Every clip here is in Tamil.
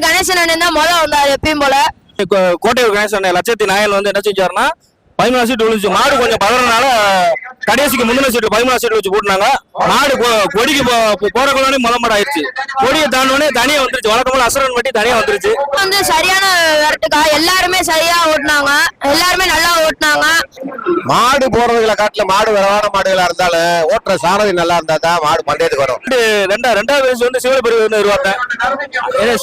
கோட்டையூர் கணேசன் அண்ணன் தான் முதல்ல வந்தார் எப்பயும் போல. கோட்டையூர் கணேசன் லட்சத்தி நாயன் வந்து என்ன செஞ்சாருன்னா பதிமூணு சீட்டு விழுந்துச்சு. மாடு கொஞ்சம் பதறனால கடைசிக்கு முந்தின சீட்டு பதிமூணு சீட்டு வச்சு போட்டுனாங்க. மாடு கொடிக்கு போறக்குள்ளே முத மாடு ஆயிடுச்சு. கொடியை தாண்டோடனே தனியா வந்துருச்சு. வழக்கம்போல அசுரன் பட்டி தனியா வந்துருச்சு. வந்து சரியான விரட்டுக்கா எல்லாருமே சரியா ஓட்டுனாங்க. எல்லாருமே நல்லா ஓட்டுனாங்க. மாடு போறதுல காட்டுல மாடு விரவான மாடுகளா இருந்தாலும் ஓட்டுற சாரதி நல்லா இருந்தா தான் மாடு மண்டேத்துக்கு வரும். ரெண்டு ரெண்டா ரெண்டாவது வயசு வந்து சிவபெரி நிர்வாகம்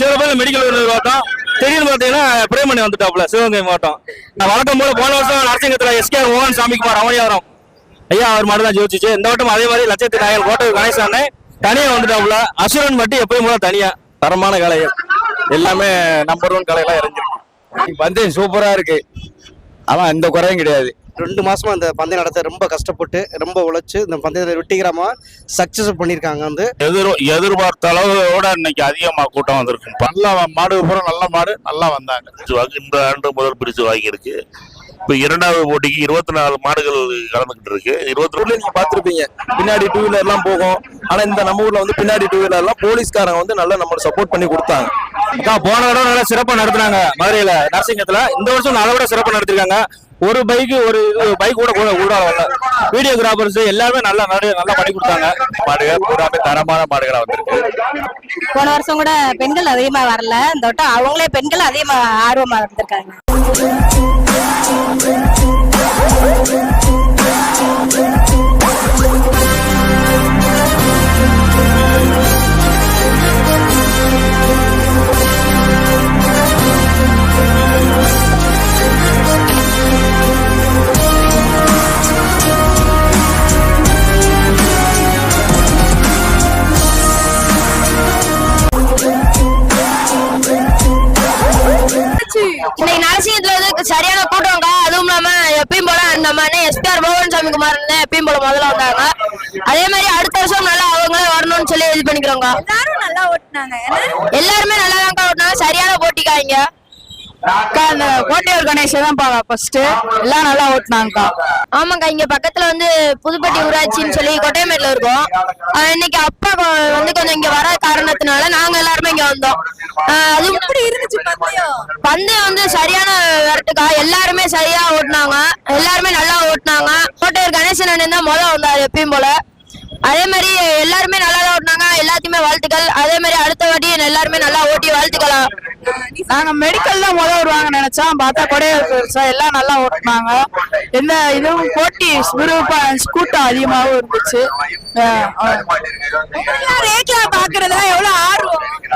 சிவபெரி மெடிக்கல் நிர்வாகம் திடீர்னு பாத்தீங்கன்னா பிரேமணி வந்துட்டாப்ல சிவகங்கை மாவட்டம். நான் வழக்கம் போல போன வருஷம் நரசிங்கத்துல எஸ்கே மோகன் சாமிக்குமார் அவனியாரம் ஐயா அவர் மட்டும் தான் ஜோதிச்சு இந்த வட்டம் அதே மாதிரி லட்சத்தி நாயல் கோட்டை கணேசானே தனியா வந்துட்டாப்ல அசுரன் மட்டும் எப்பயும் போல தனியா. தரமான கலைகள் எல்லாமே நம்பர் ஒன் கலையெல்லாம் இறங்கிருக்கு வந்தேன் சூப்பரா இருக்கு. அவன் எந்த குறையும் கிடையாது. ரெண்டு மாசமா இந்த பந்தயம் நடத்த ரொம்ப கஷ்டப்பட்டு ரொம்ப உழைச்சு இந்த பந்தயத்தை வெற்றிகரமா சக்சஸ் பண்ணியிருக்காங்க வந்து. எதிர் எதிர்பார்த்த அளவோட இன்னைக்கு அதிகமா கூட்டம் வந்திருக்கு நல்லா மாடு பூரா நல்ல மாடு நல்லா வந்தாங்க. இந்த ஆண்டு முதல் பரிசு வாங்கியிருக்கு. இப்ப இரண்டாவது போட்டிக்கு இருபத்தி நாலு மாடுகள் கலந்துகிட்டு இருக்கு. இருபத்தி ஊர்ல நீங்க பாத்திருப்பீங்க பின்னாடி டூ வீலர் எல்லாம் போகும். ஆனா இந்த நம்ம ஊர்ல வந்து பின்னாடி டூ வீலர் எல்லாம் போலீஸ்காரங்க வந்து நல்லா நம்மளுக்கு சப்போர்ட் பண்ணி கொடுத்தாங்க. அக்கா போன தடவை நல்லா சிறப்பா நடத்துனாங்க மதுரையில நரசிங்கத்துல. இந்த வருஷம் அதை விட சிறப்பா நடத்திருக்காங்க. ஒரு பைக் ஒரு பைக் கூட கூட கூட வீடியோகிராஃபர்ஸ் எல்லாருமே நல்லா நிறைய நல்லா பண்ணி கொடுத்தாங்க. மாடுகள் பூராமே தரமான மாடுகளா வந்திருக்கு. போன வருஷம் கூட பெண்கள் அதிகமா வரல. இந்த அவங்களே பெண்கள் அதிகமா ஆர்வமா இருந்திருக்காங்க இன்னைக்கு நரசிங்கத்துல வந்து சரியான கூட்டம்க்கா. அதுவும் இல்லாம எப்பயும் போல நம்ம எஸ்பிஆர் மோகன் சாமி குமார் எப்பயும் போல முதல்ல வந்தாங்க. அதே மாதிரி அடுத்த வருஷம் நல்லா அவங்களே வரணும்னு சொல்லி இது பண்ணிக்கிறோங்க எல்லாரும் நல்லா ஓட்டுனாங்க. எல்லாருமே நல்லா தான் ஓட்டினாங்க. சரியான போட்டிக்கா இங்க. அந்த கோட்டையூர் கணேசன் தான் ஃபர்ஸ்ட் எல்லாம் நல்லா ஓட்டுனாங்கக்கா. ஆமாக்கா இங்க பக்கத்துல வந்து புதுப்பட்டி ஊராட்சின்னு சொல்லி கொட்டையமேட்ல இருக்கோம். இன்னைக்கு அப்பா வந்து கொஞ்சம் இங்க வர காரணத்தினால நாங்க எல்லாருமே இங்க வந்தோம். அதுவும் எப்படி இருந்துச்சு பந்தயம்? பந்தயம் வந்து சரியான விரட்டுக்கா. எல்லாருமே சரியா ஓட்டுனாங்க. எல்லாருமே நல்லா ஓட்டுனாங்க. கோட்டையூர் கணேசன் அண்ணன் தான் முதல்ல வந்தாரு எப்பயும் போல. அதே மாதிரி எல்லாருமே நல்லா தான் ஓட்டுனாங்க. எல்லாத்தையுமே வாழ்த்துக்கள். அதே மாதிரி அடுத்த வாட்டி எல்லாருமே நல்லா ஓட்டி வாழ்த்துக்கலாம். நாங்க மெடிக்கல் தான் முதல் வருவாங்க நினைச்சோம். பார்த்தா கொடையூர் பெருசா எல்லாம் நல்லா ஓட்டுனாங்க. எந்த இதுவும் போட்டி விறுவிறுப்பா கூட்டம் அதிகமாகவும் இருந்துச்சு. ரேக்லா பாக்குறதுலாம் எவ்வளவு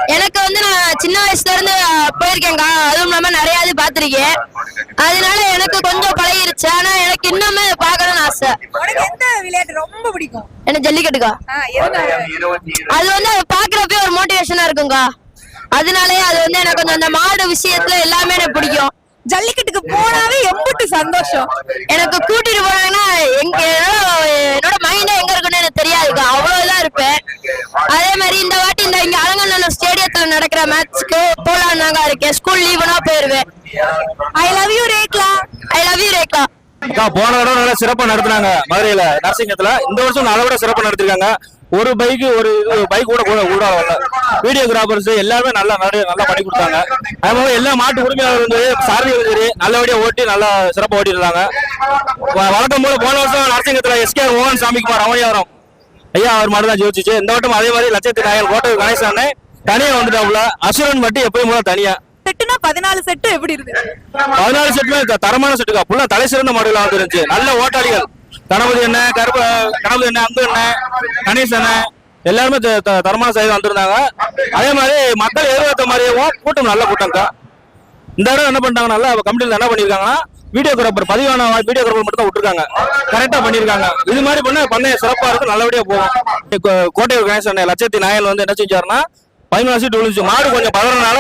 எனக்கு வந்து நான் சின்ன வயசுல இருந்து அஹ், போயிருக்கேன்க்கா. அதுவும் இல்லாம நிறைய இது பாத்திருக்கேன் அதனால எனக்கு கொஞ்சம் பழகிருச்சு. ஆனா எனக்கு இன்னுமே பார்க்கணும்னு ஆசை. எந்த விளையாட்டு ரொம்ப பிடிக்கும்? எனக்கு ஜல்லிக்கட்டுக்கா? அது வந்து பாக்குறப்பே ஒரு மோட்டிவேஷனா இருக்குங்கா அதனாலயே அது வந்து எனக்கு கொஞ்சம் அந்த மாடு விஷயத்துல எல்லாமே எனக்கு பிடிக்கும். ஜல்லிக்கட்டுக்கு போனாவே எம்புட்டு சந்தோஷம். எனக்கு கூட்டிட்டு போனாங்கன்னா எங்க என்னோட மைண்டே எங்க இருக்குன்னு எனக்கு தெரியாதுக்கா. அவ்வளவுதான் இருப்பேன். அதே மாதிரி இந்த வாட்டி இந்த இங்க அலங்கநல்லூர் நடக்கிற மேட்ச்க்கு போலான்னு தாங்க இருக்கேன். ஸ்கூல் லீவுனா போயிருவேன். I love you Rekla. I love you Rekla. அக்கா போன தடவை நல்லா சிறப்பா நடத்துனாங்க மதுரையில நரசிங்கத்துல. இந்த வருஷம் அதை விட சிறப்பா நடத்திருக்காங்க. ஒரு பைக் ஒரு பைக் கூட கூட கூட வீடியோகிராஃபர்ஸ் எல்லாமே நல்லா நிறைய நல்லா பண்ணி கொடுத்தாங்க. அது மாதிரி எல்லா மாட்டு உரிமையாளர் வந்து சாரதிகளும் சரி நல்லபடியா ஓட்டி நல்லா சிறப்பா ஓட்டிருந்தாங்க வ- வழக்கம் போல போன வருஷம் நரசிங்கத்துல எஸ்கே மோகன் சாமிக்குமார் அவனியாரம் ஐயா அவர் மட்டும் தான் ஜோதிச்சு இந்த வட்டம் அதே மாதிரி லட்சத்தி நாயகன் கோட்டை கணேசன் தனியா வந்துட்டாப்ல அசுரன் மட்டும் எப்பயும் போல தனியா. செட்டுனா பதினாலு செட்டு எப்படி இருக்கு? பதினாலு செட்டுமே தரமான செட்டுக்கா. ஃபுல்லா தலை சிறந்த மாடுகளா வந்துருந்துச்சு நல்ல ஓட்டாளிகள். கணபதி என்ன கருப்ப கணபதி என்ன அங்கு என்ன கணேஷ் அண்ணன் எல்லாருமே தரமான சைடு வந்திருந்தாங்க. அதே மாதிரி மக்கள் எதிர்பார்த்த மாதிரியும் கூட்டம் நல்ல கூட்டம்க்கா. இந்த தடவை என்ன பண்ணிட்டாங்க நல்லா கமிட்டியில் என்ன பண்ணிருக்காங்கன்னா வீடியோகிராஃபர் பதிவான வீடியோகிராஃபர் மட்டும் தான் விட்டுருக்காங்க. கரெக்டா பண்ணிருக்காங்க. இது மாதிரி பண்ண பண்ண சிறப்பா இருக்கும். நல்லபடியா போகும். கோ- கோட்டையூர் கணேசன் லட்சத்தி நாயல் வந்து என்ன செஞ்சாருன்னா பதிமூணு சீட்டு விழுந்துச்சு. மாடு கொஞ்சம் பதறனால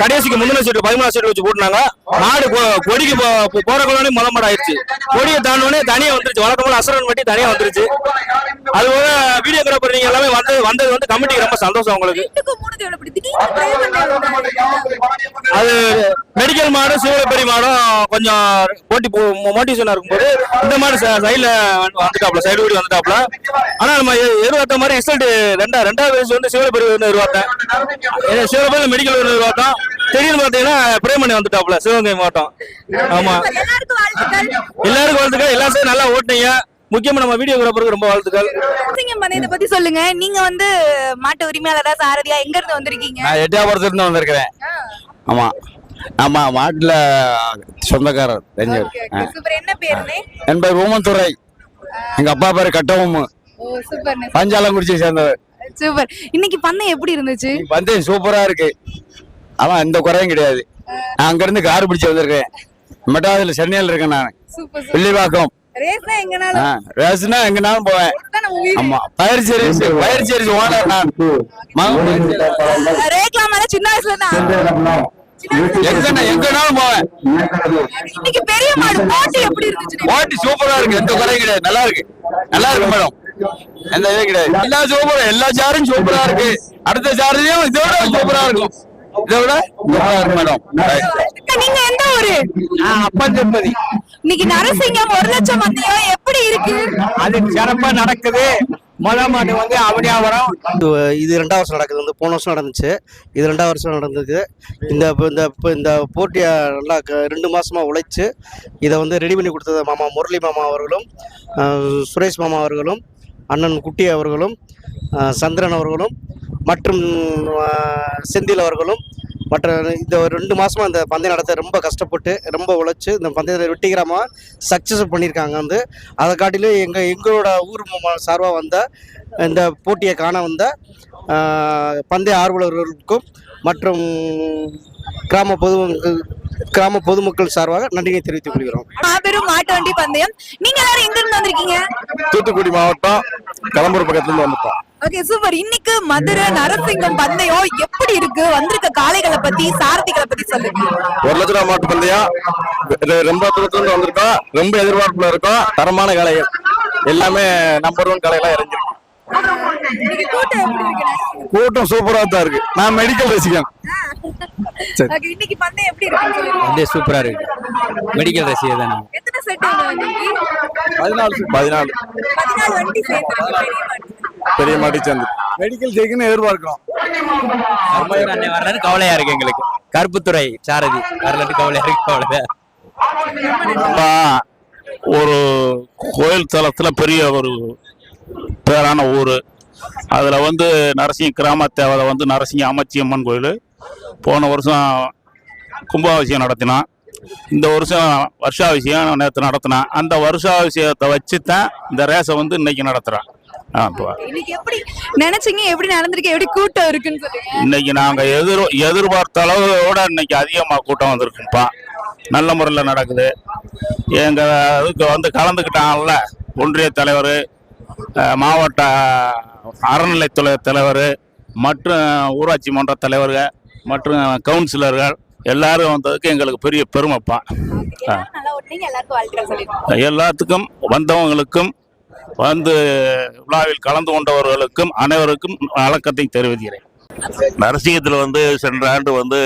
கடைசிக்கு முந்தின சீட்டு பதிமூணு சீட்டு வச்சு போட்டுனாங்க. மாடு கொடிக்கு போறக்குள்ளே முத மாடு ஆயிடுச்சு. கொடியை தாண்டோடனே தனியா வந்துருச்சு. வழக்கம்போல அசுரன் பட்டி தனியா வந்துருச்சு. அது போல வீடியோகிராஃபர் நீங்க எல்லாமே வந்து வந்தது வந்து கமிட்டிக்கு ரொம்ப சந்தோஷம் உங்களுக்கு. அது மெடிக்கல் மாடும் சிவகப்பெரி மாடும் கொஞ்சம் போட்டி மோட்டிவேஷனா இருக்கும்போது இந்த மாதிரி சைடுல வந்துட்டாப்ல சைடு ஓடி வந்துட்டாப்ல ஆனா நம்ம எ- எதிர்பார்த்த மாதிரி ரிசல்ட் ரெண்டா ரெண்டாவது வயசு வந்து சிவகப்பெரி வந்து எதிர்பார்த்தேன் சிவகப்பெரி மெடிக்கல் வந்து எதிர்பார்த்தோம் திடீர்னு பாத்தீங்கன்னா பிரேமணி வந்துட்டாப்ல சிவகங்கை மாவட்டம். ஆமா. எல்லாருக்கும் வாழ்த்துக்கள். எல்லா சைடும் நல்லா ஓட்டுனீங்க. முக்கியமா நம்ம வீடியோகிராஃபருக்கு ரொம்ப வாழ்த்துக்கள். பந்தயத்தை பத்தி சொல்லுங்க. நீங்க வந்து மாட்டு உரிமையாளரா சாரதியா எங்க இருந்து வந்திருக்கீங்க? நான் எட்டியாபுரத்துல இருந்து வந்திருக்கிறேன். ஆமா. ஆமா மாட்டுல சொந்தக்காரர் தெரிஞ்சவர் என்ன பேருனே என் பேர் ஊமந்துறை. எங்க அப்பா பேரு கட்டவும் ஓ சூப்பர். பஞ்சாலங்குறிச்சி சேர்ந்தவர். சூப்பர் இன்னைக்கு பந்தயம் எப்படி இருந்துச்சு? பந்தயம் சூப்பரா இருக்கு. ஆமா எந்த குறையும் கிடையாது. நான் அங்க இருந்து கார் பிடிச்சு வந்திருக்கேன். மெட்டாவதுல சென்னையில இருக்கேன் நான். ரேஸ்னா எங்கனாலும். ஆ, ரேஸ்னா எங்கனாலும் போவேன். ஆமா பயிர் ஓனர் நான். ரேக்லாம் சின்ன வயசுல தான். எங்க எங்கனாலும் போவேன். இன்னைக்கு பெரிய மாடு போட்டி எப்படி இருந்துச்சு? ஓட்டி சூப்பரா இருக்கு. எந்த குறையும் கிடையாது. நல்லா இருக்கு. நல்லா இருக்கு மேடம். எந்த கிடையாது. எல்லா சூப்பரும் எல்லா சாரும் சூப்பரா இருக்கு. அடுத்த சாரதியும் இதை விட சூப்பரா இருக்கும். இதை விட சூப்பரா இருக்கு மேடம். நீங்க எந்த ஊரு? அப்பன் திருப்பதி. இன்னைக்கு நரசிங்கம் ஒரு லட்சம் எப்படி இருக்கு? அது சிறப்பா நடக்குது. முத மாட்டு வந்து அவனியாவரம் இது ரெண்டாவது வருஷம் நடக்குது. வந்து போன வருஷம் நடந்துச்சு. இது ரெண்டாவது வருஷம் நடந்தது. இந்த இப்ப இந்த இப்ப இந்த போட்டியை நல்லா க- ரெண்டு மாசமா உழைச்சு இதை வந்து ரெடி பண்ணி கொடுத்தது மாமா முரளி மாமா அவர்களும் சுரேஷ் மாமா அவர்களும் அண்ணன் குட்டி அவர்களும் சந்திரன் அவர்களும் மற்றும் செந்தில் அவர்களும் மற்ற இந்த ஒரு ரெண்டு மாதமாக இந்த பந்தயம் நடத்த ரொம்ப கஷ்டப்பட்டு ரொம்ப உழைச்சி இந்த பந்தயத்தை வெற்றிகரமாக சக்ஸஸ் பண்ணியிருக்காங்க வந்து. அதை காட்டிலும் எங்கள் எங்களோட ஊர் சார்பாக வந்த இந்த போட்டியை காண வந்த பந்தய ஆர்வலர்களுக்கும் மற்றும் கிராம பொது கிராம பொதுமக்கள் சார்பாக நன்றியை தெரிவித்துக் கொள்கிறோம். மாபெரும் மாட்டு வண்டி பந்தயம். நீங்க எல்லாரும் எங்க இருந்து வந்திருக்கீங்க? தூத்துக்குடி மாவட்டம் கடம்பூர் பக்கத்துல இருந்து வந்துட்டோம். ஓகே சூப்பர் இன்னைக்கு மதுரை நரசிங்கம் பந்தயம் எப்படி இருக்கு? வந்திருக்க காளைகளை பத்தி சாரதிகளை பத்தி சொல்லுங்க. ஒரு லட்ச ரூபா மாட்டு பந்தயம். ரொம்ப தூரத்துல இருந்து வந்திருக்கோம். ரொம்ப எதிர்பார்ப்புல இருக்கோம். தரமான கலைகள் எல்லாமே நம்பர் ஒன் கலையெல்லாம் இறங்கிருக்கு கூட்டம் எப்படி இருக்கு? கூட்டம் சூப்பரா தான் இருக்கு. நான் மெடிக்கல் ரசிகன். இன்னைக்கு பந்தயம் எப்படி இருக்கு? சொல்லுங்க அப்படியே சூப்பரா இருக்கு. மெடிக்கல் ரசிகர் தானே எத்தனை செட் இன்னைக்கு? பதினாலு பதினாலு. பெரிய மாட்டி சேர்ந்து. மெடிக்கல் ஜெயிக்கணும் எதிர்பார்க்கிறோம். அண்ணன் வர்றது கவலையா இருக்கு எங்களுக்கு. கருப்புத்துறை சாரதி. வரலாற்று கவலையா இருக்கு ஆ, ஒரு கோயில் தளத்துல பெரிய ஒரு பேரான ஊர். அதில் வந்து நரசிங்க கிராம தேவதை வந்து நரசிங்க அமைச்சியம்மன் கோயில். போன வருஷம் கும்பாபிஷேகம் நடத்தினான். இந்த வருஷம் வருஷாபிஷேகம் நேற்று நடத்தினான். அந்த வருஷாபிஷேகத்தை வச்சு தான் இந்த ரேஸை வந்து இன்னைக்கு நடத்துகிறான் நினைச்சீங்க? எப்படி நடந்திருக்கு? எப்படி கூட்டம் இருக்குன்னு இன்னைக்கு நாங்கள் எதிர் எதிர்பார்த்த அளவோட இன்னைக்கு அதிகமாக கூட்டம் வந்திருக்குப்பா நல்ல முறையில் நடக்குது. எங்கள் இதுக்கு வந்து கலந்துக்கிட்டாங்கல்ல ஒன்றிய தலைவர் மாவட்ட அறநிலைத்துறை தலைவர் மற்றும் ஊராட்சி மன்ற தலைவர்கள் மற்றும் கவுன்சிலர்கள் எல்லாரும் வந்ததுக்கு எங்களுக்கு பெரிய பெருமைப்பா. எல்லாத்துக்கும் வந்தவங்களுக்கும் வந்து விழாவில் கலந்து கொண்டவர்களுக்கும் அனைவருக்கும் வணக்கத்தை தெரிவிக்கிறேன். நரசிங்கத்தில் வந்து சென்ற ஆண்டு வந்து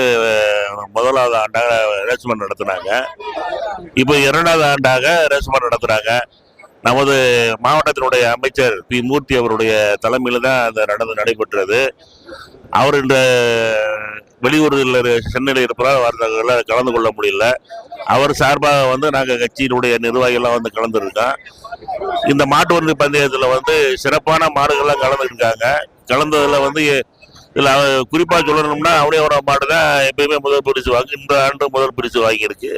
முதலாவது ஆண்டாக ரேஸ்மெண்ட் நடத்தினாங்க. இப்போ இரண்டாவது ஆண்டாக ரேஸ்மெண்ட் நடத்துகிறாங்க நமது மாவட்டத்தினுடைய அமைச்சர் பி. மூர்த்தி அவருடைய தலைமையில் தான் அந்த நடந்து நடைபெற்றது. அவர் இந்த வெளியூரில் சென்னையில் இருப்பதால் அவர்கள் கலந்து கொள்ள முடியல. அவர் சார்பாக வந்து நாங்கள் கட்சியினுடைய நிர்வாகிகள்லாம் வந்து கலந்துருக்கோம். இந்த மாட்டு வண்டி பந்தயத்தில் வந்து சிறப்பான மாடுகள்லாம் கலந்துருக்காங்க. கலந்ததில் வந்து இதில் குறிப்பாக சொல்லணும்னா அவனியோட மாடு தான் எப்பயுமே முதல் பரிசு வாங்கி இந்த ஆண்டு முதல் பரிசு வாங்கியிருக்கு.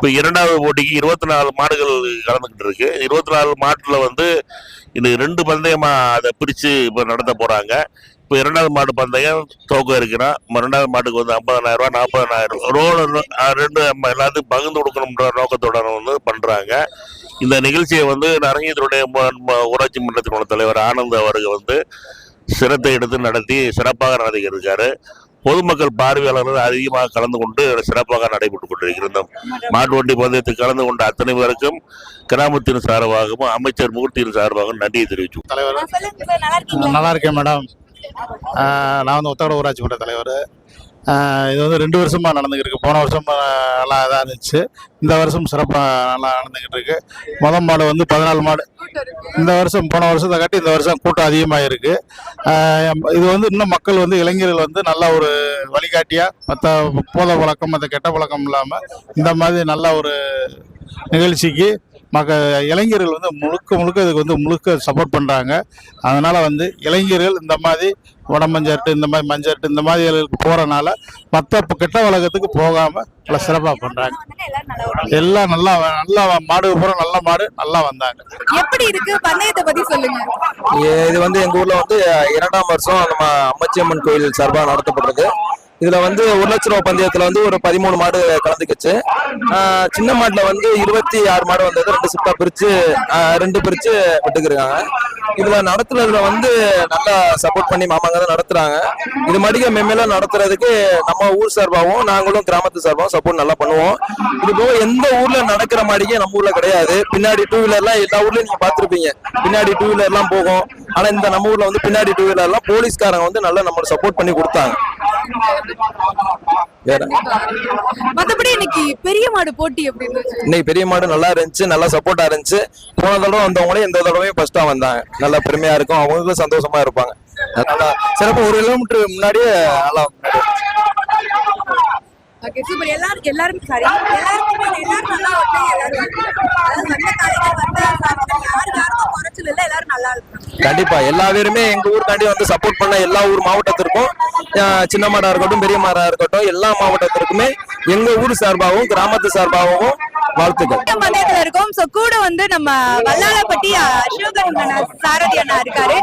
இப்போ இரண்டாவது போட்டிக்கு இருபத்தி நாலு மாடுகள் கலந்துக்கிட்டு இருக்கு. இருபத்தி நாலு மாட்டில் வந்து இது ரெண்டு பந்தயமாக அதை பிரித்து இப்போ நடத்த போகிறாங்க இப்போ இரண்டாவது மாடு பந்தயம் துவக்கம் இருக்குன்னா ரெண்டாவது மாட்டுக்கு வந்து ஐம்பதனாயிரம் நாற்பதனாயிரம் ரோடு ரெண்டு நம்ம எல்லாத்துக்கும் பகிர்ந்து கொடுக்கணுன்ற நோக்கத்தோட வந்து பண்ணுறாங்க இந்த நிகழ்ச்சியை வந்து நரங்கீதருடைய ஊராட்சி மன்றத்தினுடைய தலைவர் ஆனந்த் அவர்கள் வந்து சிரத்தை எடுத்து நடத்தி சிறப்பாக நடத்திக்கிட்டு இருக்காரு. பொதுமக்கள் பார்வையாளர்கள் அதிகமாக கலந்து கொண்டு சிறப்பாக நடைபெற்று கொண்டிருக்கிறது. இந்த மாட்டு வண்டி பந்தயத்தில் கலந்து கொண்ட அத்தனை பேருக்கும் கிராமத்தின் சார்பாகவும் அமைச்சர் மூர்த்தியின் சார்பாகவும் நன்றியை தெரிவிச்சு சொல்லுங்க சார். நல்லா இருக்கீங்களா? நல்லா இருக்கேன் மேடம். நான் வந்து உத்தரவு ஊராட்சி மன்ற தலைவர். இது வந்து ரெண்டு வருஷமாக நடந்துக்கிட்டு இருக்கு. போன வருஷம் நல்லா இதாக இருந்துச்சு. இந்த வருஷம் சிறப்பாக நல்லா நடந்துக்கிட்டு இருக்கு. மொதல் மாடு வந்து பதினாலு மாடு. இந்த வருஷம் போன வருஷத்தை காட்டி இந்த வருஷம் கூட்டம் அதிகமாக இருக்கு இது வந்து இன்னும் மக்கள் வந்து இளைஞர்கள் வந்து நல்ல ஒரு வழிகாட்டியாக மற்ற போத பழக்கம் மற்ற கெட்ட பழக்கம் இல்லாமல் இந்த மாதிரி நல்ல ஒரு நிகழ்ச்சிக்கு மக்க இளைஞர்கள் வந்து முழுக்க முழுக்க இதுக்கு வந்து முழுக்க சப்போர்ட் பண்ணுறாங்க அதனால் வந்து இளைஞர்கள் இந்த மாதிரி உடம்பஞ்சட்டு இந்த மாதிரி மஞ்சட்டு இந்த மாதிரி போகிறனால மற்ற கெட்ட வழக்கத்துக்கு போகாமல் நல்லா சிறப்பாக பண்ணுறாங்க எல்லாம் நல்லா நல்லா மாடு பூரா நல்ல மாடு நல்லா வந்தாங்க. எப்படி இருக்கு? பந்தயத்தை பத்தி சொல்லுங்க. இது வந்து எங்க ஊர்ல வந்து இரண்டாம் வருஷம் நம்ம அம்மச்சியம்மன் கோயில் சார்பாக நடத்தப்படுறது இதுல வந்து ஒரு லட்ச ரூபா பந்தயத்துல வந்து ஒரு பதிமூணு மாடு கலந்துக்குச்சு. சின்ன மாட்டுல வந்து இருபத்தி ஆறு மாடு வந்தது ரெண்டு ஷிஃப்டா பிரிச்சு ரெண்டு பிரிச்சு விட்டுக்கிருக்காங்க. இதுல நடத்துறதுல வந்து நல்லா சப்போர்ட் பண்ணி மாமாங்க தான் நடத்துறாங்க. இது மாதிரியே மென்மேலும் நடத்துறதுக்கு நம்ம ஊர் சார்பாகவும் நாங்களும் கிராமத்து சார்பாகவும் சப்போர்ட் நல்லா பண்ணுவோம். இது போக எந்த ஊர்ல நடக்கிற மாதிரியே நம்ம ஊர்ல கிடையாது. பின்னாடி டூ வீலர்லாம் எல்லா ஊர்லயும் நீங்க பாத்துருப்பீங்க பின்னாடி டூ வீலர்லாம் போகும். ஆனா இந்த நம்ம ஊர்ல வந்து பின்னாடி டூ வீலர்லாம் போலீஸ்காரங்க வந்து நல்லா நம்மளுக்கு சப்போர்ட் பண்ணி கொடுத்தாங்க. மத்தபடி இன்னைக்கு பெரிய மாடு போட்டி எப்படி இன்னைக்கு பெரிய மாடு நல்லா இருந்துச்சு நல்லா சப்போர்ட்டா இருந்துச்சு. போன தடவை வந்தவங்களே இந்த தடவையும் ஃபர்ஸ்டா வந்தாங்க. நல்லா பெருமையா இருக்கும். அவங்களுக்கும் சந்தோஷமா இருப்பாங்க. நல்லா சிறப்பு ஒரு கிலோமீட்டர் முன்னாடியே நல்லா ஓகே சூப்பர் எல்லாரும் எல்லாரும் சாரி எல்லாருக்குமே எல்லாரும் நல்லா ஓட்டுனாங்க எல்லாரும் அதாவது வந்த காலையில வந்த சாப்பிட்டு யாரு யாருக்கும் குறைச்சல் இல்ல எல்லாரும் நல்லா இருக்காங்க. கண்டிப்பா. எல்லா பேருமே எங்க ஊருக்காண்டி வந்து சப்போர்ட் பண்ண எல்லா ஊர் மாவட்டத்திற்கும் சின்ன மாடா இருக்கட்டும் பெரிய மாடா இருக்கட்டும் எல்லா மாவட்டத்திற்குமே எங்க ஊர் சார்பாகவும் கிராமத்து சார்பாகவும் வாழ்த்துக்கள். இருக்கோம். சோ கூட வந்து நம்ம வல்லாளப்பட்டி அண்ணா சாரதி அண்ணா இருக்காரு.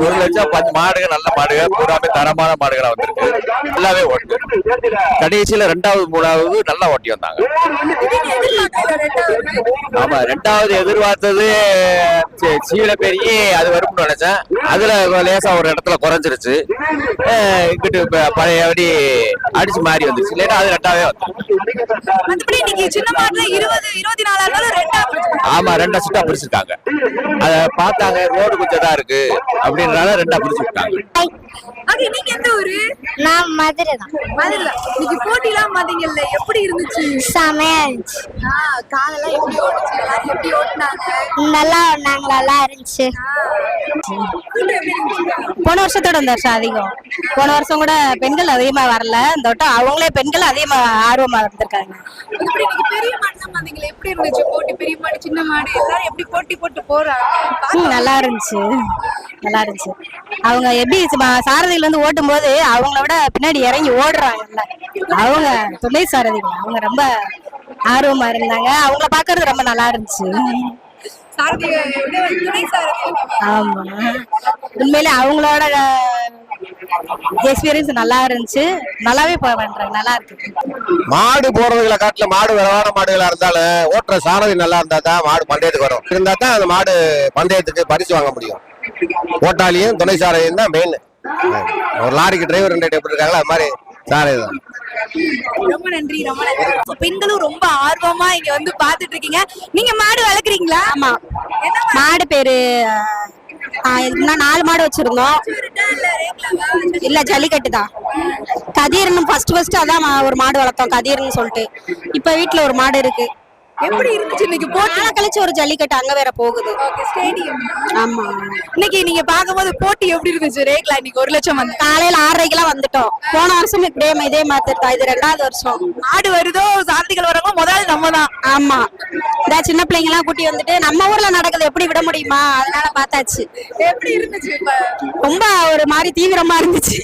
ஒரு லட்சம் பத்து மாடுகள் நல்ல மாடுகள். பூராமே தரமான மாடுகளா வந்திருக்கு. நல்லாவே ஓட்டு. கடைசியில ரெண்டாவது மூணாவது நல்லா ஓட்டி வந்தாங்க. ஆமா ரெண்டாவது எதிர்பார்த்தது சீ- சீலை பெரிய அது வரும்னு நினைச்சேன். அதுல லேசா ஒரு இடத்துல குறைஞ்சிருச்சு. இங்கிட்டு ப- பழையபடி அடிச்சு மாறி வந்துச்சு இல்லைன்னா அது ரெண்டாவே வந்து மத்தபடி இன்னைக்கு சின்ன மாட்டுல இருபது இருபத்தி நாலா இருந்தாலும் ரெண்டா. ஆமா ரெண்டா சுட்டா பிரிச்சிருக்காங்க அத பார்த்தாங்க ரோடு கொஞ்சம் தான் இருக்கு அப்படின்றனால ரெண்டா பிரிச்சு விட்டாங்க நீங்க எந்த ஊரு? நான் மதுரை தான். மதுரை இன்னைக்கு போட்டிலாம் பாத்தீங்கல்ல எப்படி இருந்துச்சு? செமையா இருந்துச்சு. ஆ, காலெல்லாம் எப்படி ஓடுச்சு? எல்லாரும் எப்படி ஓட்டுனாங்க? நல்லா நாங்க நல்லா இருந்துச்சு. போன வருஷத்தோட இந்த வருஷம் அதிகம். போன வருஷம் கூட பெண்கள் அதிகமா வரல. இந்த வட்டம் அவங்களே பெண்கள் அதிகமா ஆர்வமா இருந்திருக்காங்க பெரிய பாத்தீங்களா எப்படி இருந்துச்சு போட்டி? பெரிய மாடு சின்ன மாடு? எல்லாரும் எப்படி போட்டி போட்டு போறாங்க நல்லா இருந்துச்சு. நல்லா இருந்துச்சு. அவங்க எப்படி சாரதிகள் வந்து ஓட்டும் போது அவங்கள விட பின்னாடி இறங்கி ஓடுறாங்கல்ல. அவங்க துணை சாரதிகள் அவங்க ரொம்ப ஆர்வமா இருந்தாங்க. அவங்கள பாக்குறது ரொம்ப நல்லா இருந்துச்சு. ஆமா. உண்மையிலே அவங்களோட எக்ஸ்பீரியன்ஸ் நல்லா இருந்துச்சு. நல்லாவே பண்றாங்க. நல்லா இருக்கு. மாடு போறதுகளை காட்டுல மாடு வரவான மாடுகளா இருந்தாலும் ஓட்டுற சாரதி நல்லா இருந்தா தான் மாடு பந்தயத்துக்கு வரும். இருந்தா தான் அந்த மாடு பந்தயத்துக்கு பரிசு வாங்க முடியும். ஓட்டாளியும் துணை சாரதியும் தான் மெயின் ஒரு லாரிக்கு டிரைவர் ரெண்டு எப்படி இருக்காங்களோ அது மாதிரி தான் ரொம்ப நன்றி ரொம்ப நன்றி. பெண்களும் ரொம்ப ஆர்வமா இங்க வந்து பாத்துட்டு இருக்கீங்க நீங்க மாடு வளர்க்குறீங்களா? ஆமா. மாடு? பேரு நாலு மாடு வச்சிருந்தோம். இல்ல ஜல்லிக்கட்டு தான். கதிர்னு ஃபர்ஸ்ட் ஃபர்ஸ்ட் அதான் ஒரு மாடு வளர்த்தோம் கதிர்னு சொல்லிட்டு. இப்ப வீட்ல ஒரு மாடு இருக்கு. எப்படி இருந்துச்சு இன்னைக்கு போட்டி? கழிச்சு ஒரு ஜல்லிக்கட்டு அங்க வேற போகுது. ஸ்டேடியம் ஆமா. இன்னைக்கு நீங்க பாக்கும்போது போட்டி எப்படி இருந்துச்சு? ரேக்லா இன்னைக்கு ஒரு லட்சம் வந்து. காலையில ஆறரைக்கெல்லாம் வந்துட்டோம். போன வருஷம் இப்படியே இதே மாத்திருத்தா இது ரெண்டாவது வருஷம். மாடு வருதோ சாரதிகள் வராங்க முதல்ல நம்ம தான் ஆமா. இந்த சின்ன பிள்ளைங்க எல்லாம் கூட்டி வந்துட்டு நம்ம ஊர்ல நடக்குது எப்படி விட முடியுமா? அதனால பார்த்தாச்சு. எப்படி இருந்துச்சு ரொம்ப ஒரு மாதிரி தீவிரமா இருந்துச்சு.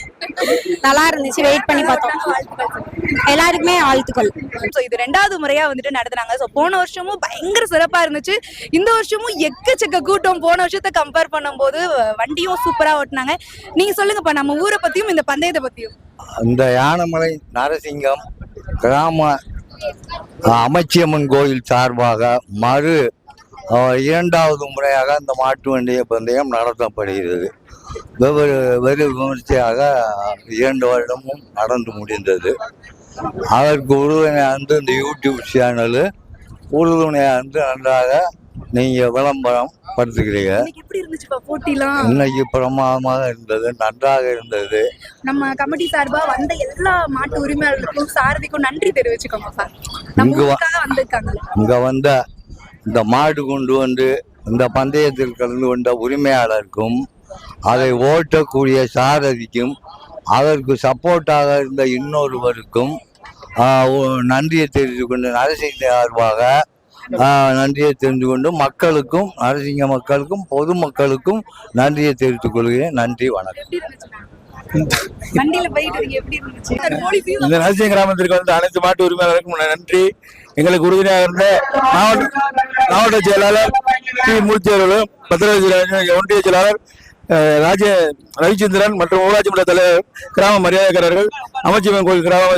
நல்லா இருந்துச்சு. வெயிட் பண்ணி பார்த்தோம். எல்லாருக்குமே வாழ்த்துக்கள் ஸோ இது ரெண்டாவது முறையா வந்துட்டு நடத்துனாங்க. ஸோ போன வருஷமும் பயங்கர சிறப்பா இருந்துச்சு. இந்த வருஷமும் எக்கச்சக்க கூட்டம். போன வருஷத்தை கம்பேர் பண்ணும்போது வண்டியும் சூப்பரா ஓட்டுனாங்க. நீங்க சொல்லுங்கப்பா நம்ம ஊரை பத்தியும் இந்த பந்தயத்தை பத்தியும். இந்த யானமலை நரசிங்கம் கிராம அமைச்சியம்மன் கோயில் சார்பாக மறு இரண்டாவது முறையாக இந்த மாட்டு வண்டிய பந்தயம் நடத்தப்படுகிறது. வெவ்வேறு வெறு விமர்சையாக இரண்டு வருடமும் நடந்து முடிந்தது. அதற்கு உறுதுணையாக இருந்து இந்த யூடியூப் சேனலு உறுதுணையாக இருந்து நன்றாக நீங்கள் விளம்பரம் படுத்துக்கிறீங்க இன்னைக்கு பிரமாதமாக இருந்தது நன்றாக இருந்தது. நம்ம கமிட்டி சார்பா வந்த எல்லா மாட்டு உரிமையாளர்களுக்கும் சாரதிக்கும் நன்றி வந்திருக்காங்க. இங்க வந்த இந்த மாடு கொண்டு வந்து இந்த பந்தயத்தில் கலந்து கொண்ட உரிமையாளருக்கும் அதை ஓட்டக்கூடிய சாரதிக்கும் அதற்கு சப்போர்ட்டாக இருந்த இன்னொருவருக்கும் நன்றியை தெரிந்து கொண்டு நரசிங்க சார்பாக நன்றியை தெரிந்து கொண்டு மக்களுக்கும் நரசிங்க மக்களுக்கும் பொதுமக்களுக்கும் நன்றியை தெரிவித்துக் கொள்கிறேன். நன்றி வணக்கம். இந்த நரசிங்க கிராமத்திற்கு வந்து அனைத்து மாட்டு உரிமையாளருக்கும் நன்றி. எங்களுக்கு உறுதுணையாக இருந்த மாவட்ட மாவட்ட செயலாளர் டி மூர்த்தி அவர்களும் பத்திரராஜ் ஒன்றிய செயலாளர் ராஜ ரவிச்சந்திரன் மற்றும் ஊராட்சி மன்ற தலைவர் கிராம மரியாதைக்காரர்கள் அமைச்சர் கோயில் கிராம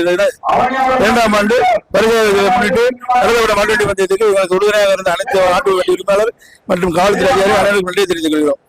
இரண்டாம் ஆண்டு வருகை முன்னிட்டு கருதப்பட்ட மாட்டு வண்டி பந்தயத்துக்கு எங்களுக்கு உறுதுணையாக இருந்த அனைத்து நாட்டு வண்டி உரிமையாளர் மற்றும் காவல்துறை அதிகாரி அனைவருக்கும் நன்றியை தெரிவித்துக் கொள்கிறோம்.